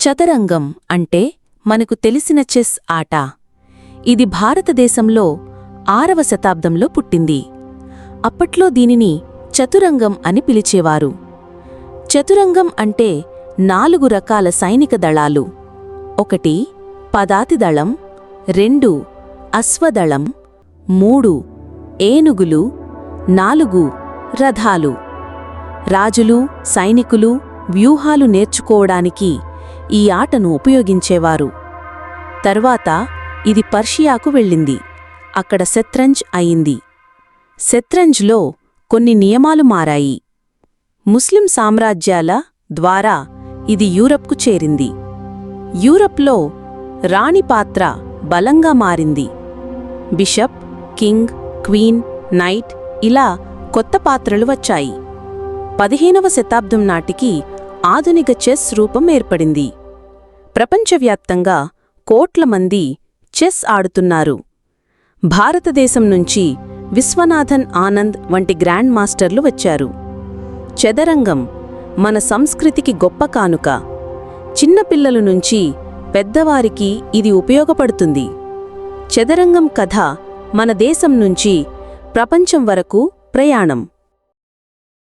చదరంగం అంటే మనకు తెలిసిన చెస్ ఆట. ఇది భారతదేశంలో ఆరవ శతాబ్దంలో పుట్టింది. అప్పట్లో దీనిని చతురంగం అని పిలిచేవారు. చతురంగం అంటే నాలుగు రకాల సైనిక దళాలు. ఒకటి పదాతి దళం రెండు అశ్వదళం మూడు ఏనుగులు నాలుగు రథాలు. రాజులు సైనికులు వ్యూహాలు నేర్చుకోవడానికి ఈ ఆటను ఉపయోగించేవారు. తర్వాత ఇది పర్షియాకు వెళ్ళింది. అక్కడ శత్రంజ్ అయింది. శత్రంజ్లో కొన్ని నియమాలు మారాయి. ముస్లిం సామ్రాజ్యాల ద్వారా ఇది యూరప్కు చేరింది. యూరప్లో రాణి పాత్ర బలంగా మారింది. బిషప్ కింగ్ క్వీన్ నైట్ ఇలా కొత్త పాత్రలు వచ్చాయి. పదిహేనవ శతాబ్దం నాటికి ఆధునిక చెస్ రూపం ఏర్పడింది. ప్రపంచవ్యాప్తంగా కోట్ల మంది చెస్ ఆడుతున్నారు. భారతదేశం నుంచి విశ్వనాథన్ ఆనంద్ వంటి గ్రాండ్ మాస్టర్లు వచ్చారు. చదరంగం మన సంస్కృతికి గొప్ప కానుక. చిన్నపిల్లల నుంచి పెద్దవారికి ఇది ఉపయోగపడుతుంది. చదరంగం కథ మన దేశం నుంచి ప్రపంచం వరకు ప్రయాణం.